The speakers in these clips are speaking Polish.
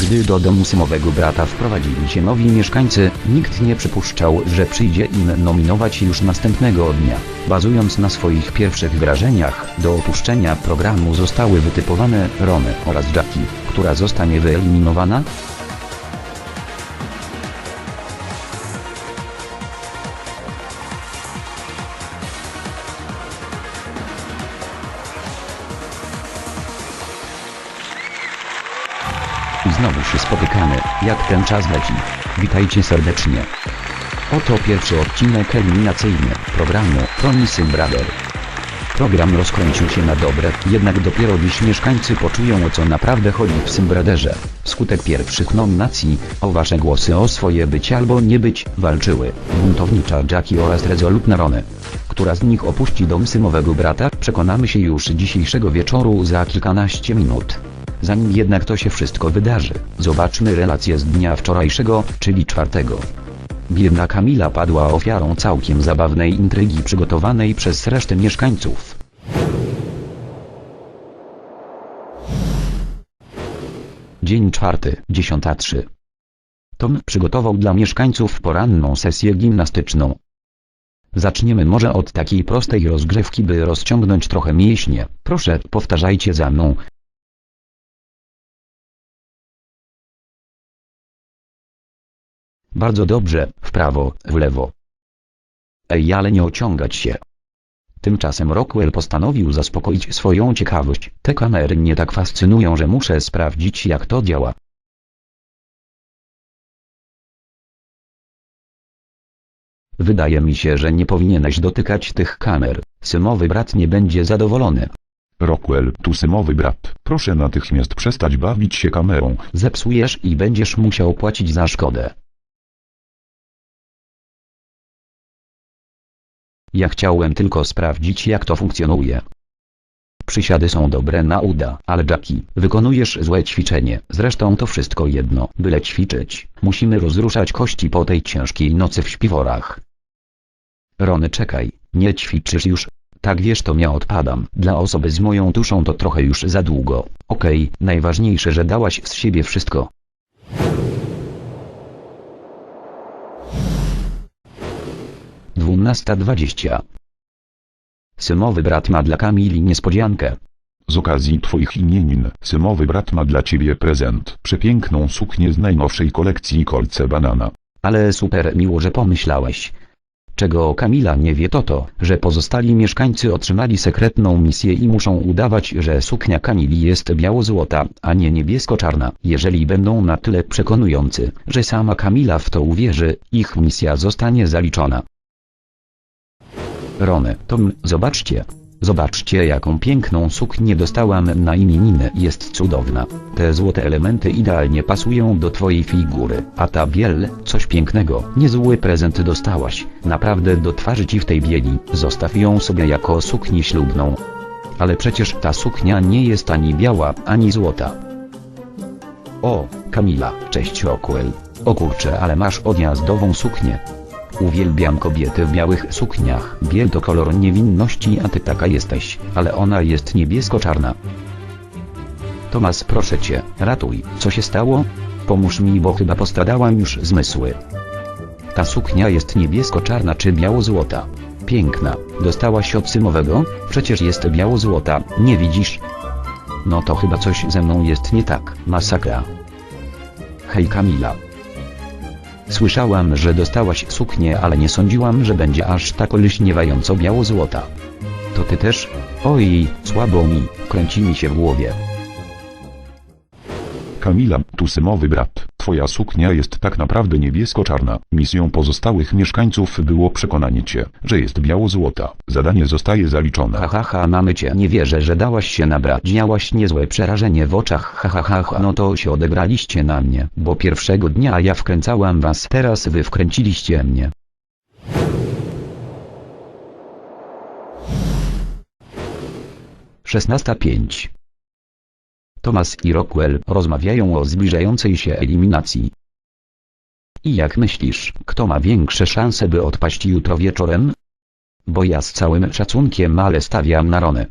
Gdy do domu symowego brata wprowadzili się nowi mieszkańcy, nikt nie przypuszczał, że przyjdzie im nominować już następnego dnia. Bazując na swoich pierwszych wrażeniach, do opuszczenia programu zostały wytypowane Rony oraz Jackie, która zostanie wyeliminowana, znowu się spotykamy, jak ten czas leci. Witajcie serdecznie. Oto pierwszy odcinek eliminacyjny programu Promising Brother. Program rozkręcił się na dobre, jednak dopiero dziś mieszkańcy poczują o co naprawdę chodzi w Symbraderze. Wskutek pierwszych nominacji, o wasze głosy o swoje być albo nie być, walczyły buntownicza Jackie oraz rezolutna Rony. Która z nich opuści dom symowego brata, przekonamy się już dzisiejszego wieczoru za kilkanaście minut. Zanim jednak to się wszystko wydarzy, zobaczmy relację z dnia wczorajszego, czyli czwartego. Biedna Kamila padła ofiarą całkiem zabawnej intrygi przygotowanej przez resztę mieszkańców. Dzień czwarty, dziesiąta trzy. Tom przygotował dla mieszkańców poranną sesję gimnastyczną. Zaczniemy może od takiej prostej rozgrzewki by rozciągnąć trochę mięśnie. Proszę, powtarzajcie za mną. Bardzo dobrze, w prawo, w lewo. Ej, ale nie ociągać się. Tymczasem Rockwell postanowił zaspokoić swoją ciekawość. Te kamery mnie tak fascynują, że muszę sprawdzić jak to działa. Wydaje mi się, że nie powinieneś dotykać tych kamer. Symowy brat nie będzie zadowolony. Rockwell, tu symowy brat, proszę natychmiast przestać bawić się kamerą. Zepsujesz i będziesz musiał płacić za szkodę. Ja chciałem tylko sprawdzić jak to funkcjonuje. Przysiady są dobre na uda, ale Jackie, wykonujesz złe ćwiczenie. Zresztą to wszystko jedno, byle ćwiczyć. Musimy rozruszać kości po tej ciężkiej nocy w śpiworach. Rony czekaj, nie ćwiczysz już. Tak wiesz to ja odpadam. Dla osoby z moją duszą to trochę już za długo. Okej, najważniejsze, że dałaś z siebie wszystko. Dwunasta dwadzieścia. Symowy brat ma dla Kamili niespodziankę. Z okazji twoich imienin, symowy brat ma dla ciebie prezent. Przepiękną suknię z najnowszej kolekcji kolce banana. Ale super miło, że pomyślałeś. Czego Kamila nie wie to to, że pozostali mieszkańcy otrzymali sekretną misję i muszą udawać, że suknia Kamili jest biało-złota, a nie niebiesko-czarna. Jeżeli będą na tyle przekonujący, że sama Kamila w to uwierzy, ich misja zostanie zaliczona. Rony, Tom, zobaczcie. Zobaczcie jaką piękną suknię dostałam na imieniny. Jest cudowna. Te złote elementy idealnie pasują do twojej figury. A ta biel, coś pięknego. Niezły prezent dostałaś. Naprawdę do twarzy ci w tej bieli. Zostaw ją sobie jako suknię ślubną. Ale przecież ta suknia nie jest ani biała, ani złota. O, Kamila, cześć Rockwell. O ale masz odjazdową suknię. Uwielbiam kobiety w białych sukniach. Biel to kolor niewinności, a ty taka jesteś, ale ona jest niebiesko-czarna. Tomas, proszę cię, ratuj. Co się stało? Pomóż mi, bo chyba postradałam już zmysły. Ta suknia jest niebiesko-czarna czy biało-złota. Piękna. Dostałaś od symowego? Przecież jest biało-złota, nie widzisz? No to chyba coś ze mną jest nie tak. Masakra. Hej Kamila. Słyszałam, że dostałaś suknię, ale nie sądziłam, że będzie aż tak olśniewająco biało-złota. To ty też? Oj, słabo mi, kręci mi się w głowie. Kamila, tu symowy brat, twoja suknia jest tak naprawdę niebiesko-czarna. Misją pozostałych mieszkańców było przekonanie cię, że jest biało-złota. Zadanie zostaje zaliczone. Ha ha ha, mamy cię, nie wierzę, że dałaś się nabrać. Miałaś niezłe przerażenie w oczach, ha ha ha, ha no to się odegraliście na mnie, bo pierwszego dnia ja wkręcałam was, teraz wy wkręciliście mnie. Szesnasta pięć. Thomas i Rockwell rozmawiają o zbliżającej się eliminacji. I jak myślisz, kto ma większe szanse by odpaść jutro wieczorem? Bo ja z całym szacunkiem ale stawiam na Ronę.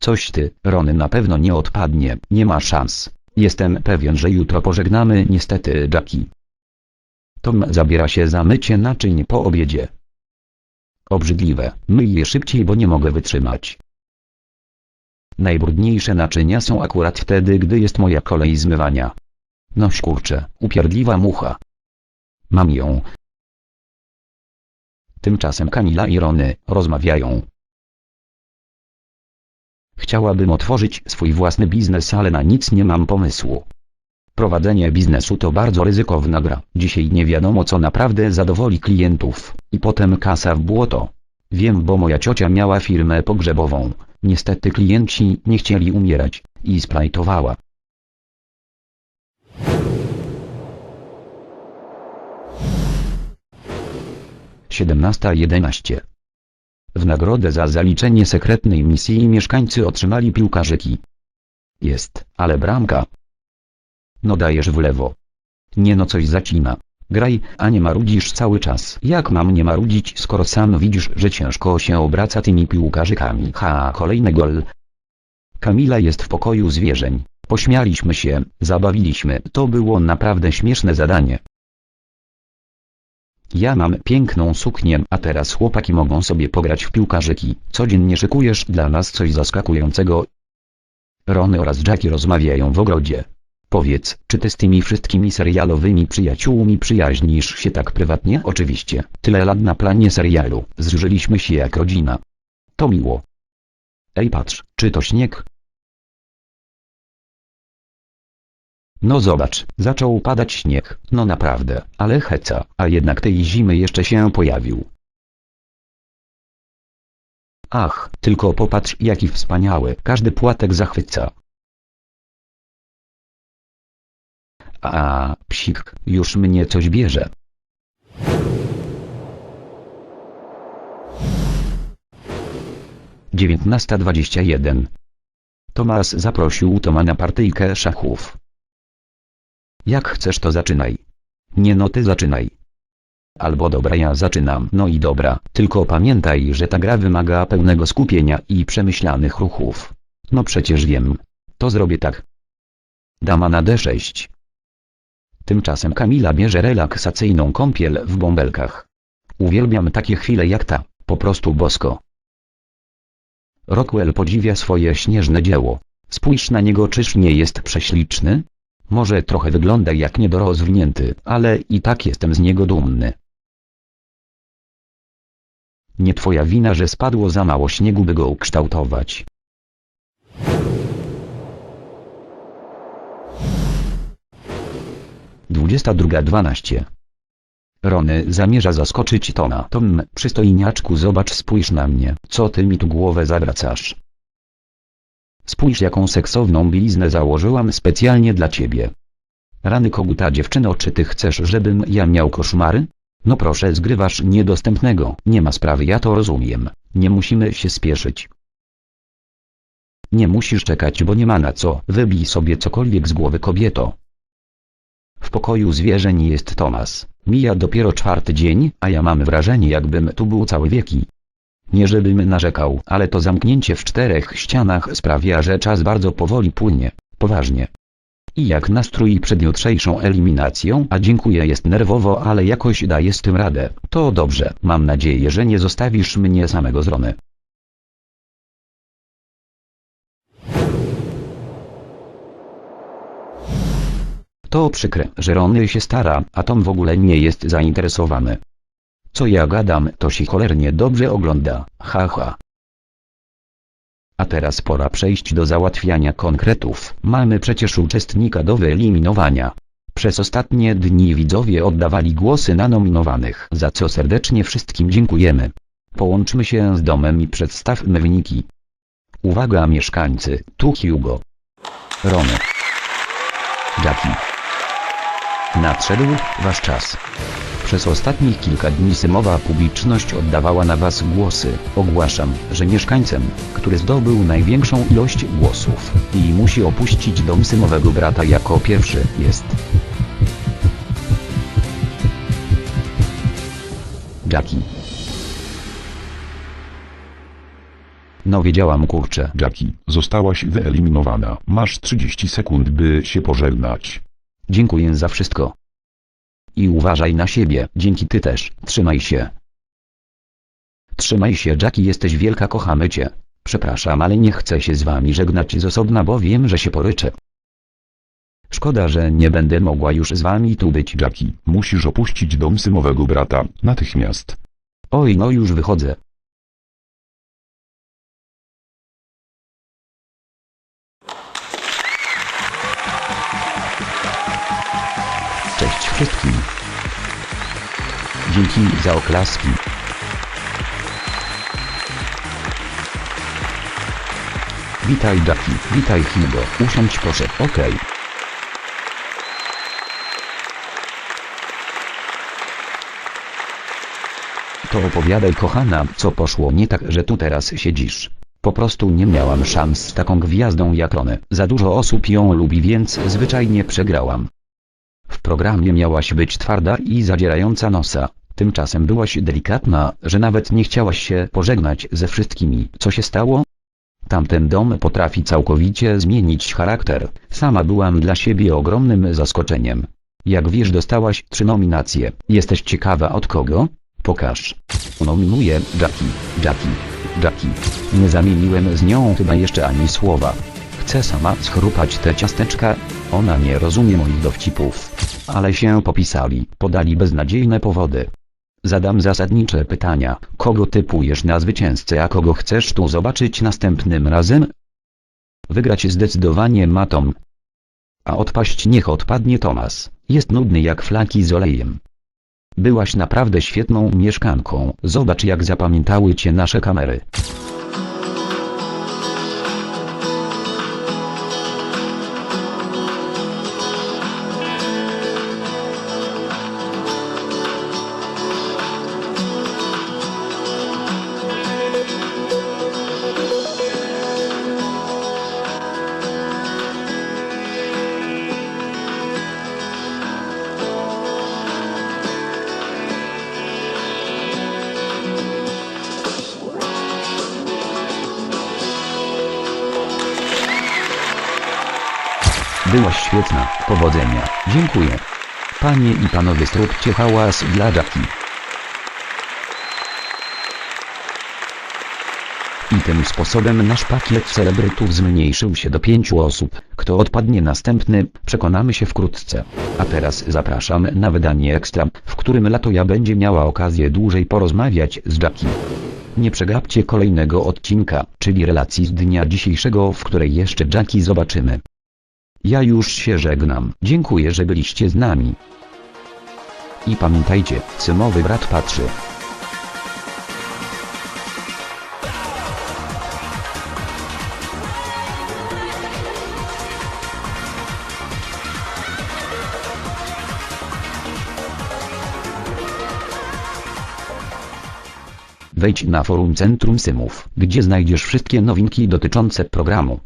Coś ty, Rony na pewno nie odpadnie, nie ma szans. Jestem pewien, że jutro pożegnamy niestety Jackie. Tom zabiera się za mycie naczyń po obiedzie. Obrzydliwe, myj je szybciej, bo nie mogę wytrzymać. Najbrudniejsze naczynia są akurat wtedy, gdy jest moja kolej zmywania. No kurczę, upierdliwa mucha. Mam ją. Tymczasem Kamila i Rony rozmawiają. Chciałabym otworzyć swój własny biznes, ale na nic nie mam pomysłu. Prowadzenie biznesu to bardzo ryzykowna gra. Dzisiaj nie wiadomo co naprawdę zadowoli klientów, i potem kasa w błoto. Wiem, bo moja ciocia miała firmę pogrzebową. Niestety klienci nie chcieli umierać i splajtowała. Siedemnasta jedenaście. W nagrodę za zaliczenie sekretnej misji mieszkańcy otrzymali piłkarzyki. Jest, ale bramka. No dajesz w lewo. Nie no coś zacina. Graj, a nie marudzisz cały czas. Jak mam nie marudzić skoro sam widzisz, że ciężko się obraca tymi piłkarzykami. Ha, kolejny gol. Kamila jest w pokoju zwierzeń. Pośmialiśmy się, zabawiliśmy. To było naprawdę śmieszne zadanie. Ja mam piękną suknię, a teraz chłopaki mogą sobie pograć w piłkarzyki. Codziennie szykujesz dla nas coś zaskakującego. Rony oraz Jackie rozmawiają w ogrodzie. Powiedz, czy ty z tymi wszystkimi serialowymi przyjaciółmi przyjaźnisz się tak prywatnie? Oczywiście. Tyle lat na planie serialu. Zżyliśmy się jak rodzina. To miło. Ej patrz, czy to śnieg? No zobacz, zaczął padać śnieg. No naprawdę, ale heca, a jednak tej zimy jeszcze się pojawił. Ach, tylko popatrz jaki wspaniały, każdy płatek zachwyca. A, psik, już mnie coś bierze. Dziewiętnasta dwadzieścia jeden. Tomas zaprosił Toma na partyjkę szachów. Jak chcesz to zaczynaj. Nie no ty zaczynaj. Albo dobra ja zaczynam. No i dobra, tylko pamiętaj, że ta gra wymaga pełnego skupienia i przemyślanych ruchów. No przecież wiem. To zrobię tak. Dama na D6. Tymczasem Kamila bierze relaksacyjną kąpiel w bąbelkach. Uwielbiam takie chwile jak ta, po prostu bosko. Rockwell podziwia swoje śnieżne dzieło. Spójrz na niego czyż nie jest prześliczny? Może trochę wygląda jak niedorozwinięty, ale i tak jestem z niego dumny. Nie twoja wina, że spadło za mało śniegu by go ukształtować. Dwudziesta druga dwanaście. Rony zamierza zaskoczyć Toma. Tom, przystojniaczku zobacz spójrz na mnie. Co ty mi tu głowę zawracasz? Spójrz jaką seksowną bieliznę założyłam specjalnie dla ciebie. Rany koguta dziewczyno czy ty chcesz żebym ja miał koszmary? No proszę zgrywasz niedostępnego. Nie ma sprawy ja to rozumiem. Nie musimy się spieszyć. Nie musisz czekać bo nie ma na co. Wybij sobie cokolwiek z głowy kobieto. W pokoju zwierzeń jest Tomas. Mija dopiero czwarty dzień, a ja mam wrażenie jakbym tu był całe wieki. Nie żebym narzekał, ale to zamknięcie w czterech ścianach sprawia, że czas bardzo powoli płynie. Poważnie. I jak nastrój przed jutrzejszą eliminacją, a dziękuję jest nerwowo, ale jakoś daję z tym radę. To dobrze, mam nadzieję, że nie zostawisz mnie samego z Rony. To przykre, że Rony się stara, a Tom w ogóle nie jest zainteresowany. Co ja gadam, to się cholernie dobrze ogląda, haha. Ha. A teraz pora przejść do załatwiania konkretów. Mamy przecież uczestnika do wyeliminowania. Przez ostatnie dni widzowie oddawali głosy na nominowanych, za co serdecznie wszystkim dziękujemy. Połączmy się z domem i przedstawmy wyniki. Uwaga mieszkańcy, tu Hugo. Rony. Jackie. Nadszedł wasz czas. Przez ostatnich kilka dni symowa publiczność oddawała na was głosy. Ogłaszam, że mieszkańcem, który zdobył największą ilość głosów i musi opuścić dom symowego brata jako pierwszy jest... Jackie. No wiedziałam kurczę. Jackie, zostałaś wyeliminowana. Masz 30 sekund, by się pożegnać. Dziękuję za wszystko. I uważaj na siebie, dzięki ty też, trzymaj się. Trzymaj się Jackie jesteś wielka kochamy cię. Przepraszam ale nie chcę się z wami żegnać z osobna bo wiem że się poryczę. Szkoda że nie będę mogła już z wami tu być. Jackie, musisz opuścić dom symowego brata, natychmiast. Oj no już wychodzę. Wszystkim. Dzięki za oklaski. Witaj Jackie, witaj Hugo, usiądź proszę, okej. To opowiadaj kochana, co poszło nie tak, że tu teraz siedzisz. Po prostu nie miałam szans z taką gwiazdą jak one. Za dużo osób ją lubi więc zwyczajnie przegrałam. W programie miałaś być twarda i zadzierająca nosa. Tymczasem byłaś delikatna, że nawet nie chciałaś się pożegnać ze wszystkimi. Co się stało? Tamten dom potrafi całkowicie zmienić charakter. Sama byłam dla siebie ogromnym zaskoczeniem. Jak wiesz dostałaś trzy nominacje. Jesteś ciekawa od kogo? Pokaż. Nominuję Jackie, Jackie, Jackie. Nie zamieniłem z nią chyba jeszcze ani słowa. Chcę sama schrupać te ciasteczka. Ona nie rozumie moich dowcipów. Ale się popisali, podali beznadziejne powody. Zadam zasadnicze pytania. Kogo typujesz na zwycięzcę, a kogo chcesz tu zobaczyć następnym razem? Wygrać zdecydowanie ma Tom. A odpaść niech odpadnie Tomas. Jest nudny jak flaki z olejem. Byłaś naprawdę świetną mieszkanką. Zobacz jak zapamiętały cię nasze kamery. Byłaś świetna. Powodzenia. Dziękuję. Panie i panowie zróbcie hałas dla Jackie. I tym sposobem nasz pakiet celebrytów zmniejszył się do pięciu osób. Kto odpadnie następny, przekonamy się wkrótce. A teraz zapraszam na wydanie ekstra, w którym Latoja będzie miała okazję dłużej porozmawiać z Jackie. Nie przegapcie kolejnego odcinka, czyli relacji z dnia dzisiejszego, w której jeszcze Jackie zobaczymy. Ja już się żegnam. Dziękuję, że byliście z nami. I pamiętajcie, symowy brat patrzy. Wejdź na forum Centrum Symów, gdzie znajdziesz wszystkie nowinki dotyczące programu.